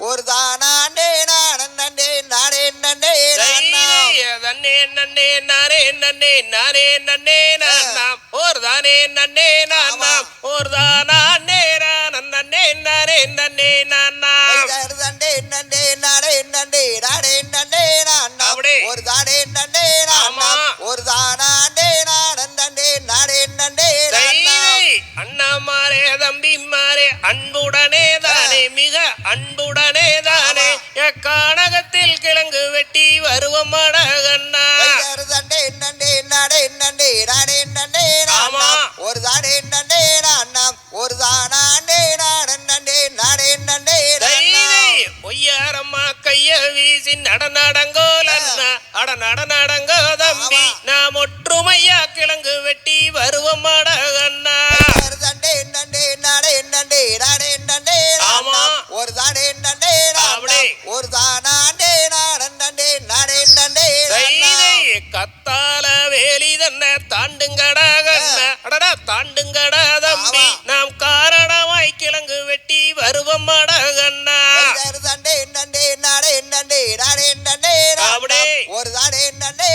ஒரு தானாண்டே நாடே நாடே நண்டே தன்னே நன்னே நானே நன்னே நானே நன்னே நாம் ஓர் தானே நன்னே நாம் ஓர் தானே நன்னே நானே நன்னே நாம் நாடே நண்டே நாடே நண்டே நான் அப்படி. ஒரு தாடே நண்டே ஆமா. நான் ஒரு தானாண்டே நாடே நாடே நண்டே தைரை அண்ணாமாரே தம்பிமாரே அன்புடனே தானே மிக அன்புடனே தானே எக்கானகத்தில் கிழங்கு வெட்டி வருவோம் தண்டே நண்டே நாடே நண்டே நாடே நண்டே ஆமா. ஒரு தாடே நண்டே நான் ஒரு தானாண்டே நாடே நாடே தைரை பொய்யாரம்மா கைய வீசி நட நடங்கோலண்ணா அட நட நடங்கோ தம்பி. நாம் கத்தால வேலி தன்ன தாண்டுங்கடா அடடா தாண்டுங்கடா தம்பி. நாம் காரணமாய் கிழங்கு வெட்டி வருவோம் அப்படி. ஒரு தாடே நண்டே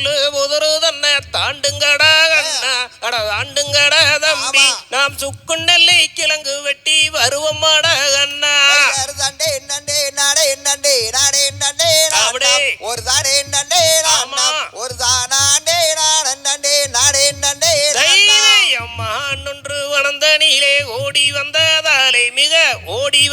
முள்ளு முதுரு தன்னை தாண்டுங்கடா கண்ணா அட தாண்டுங்கடா தம்பி. நாம் சுக்கு நெல்லை கிழங்கு வெட்டி வருவோமாடா கண்ணா ஒரு தானே என்னண்டே ஒரு தானாண்டே நாடே நாடே என்னண்டே அம்மா அன்னொன்று வளர்ந்த நீலே ஓடி வந்ததாலே மிக ஓடி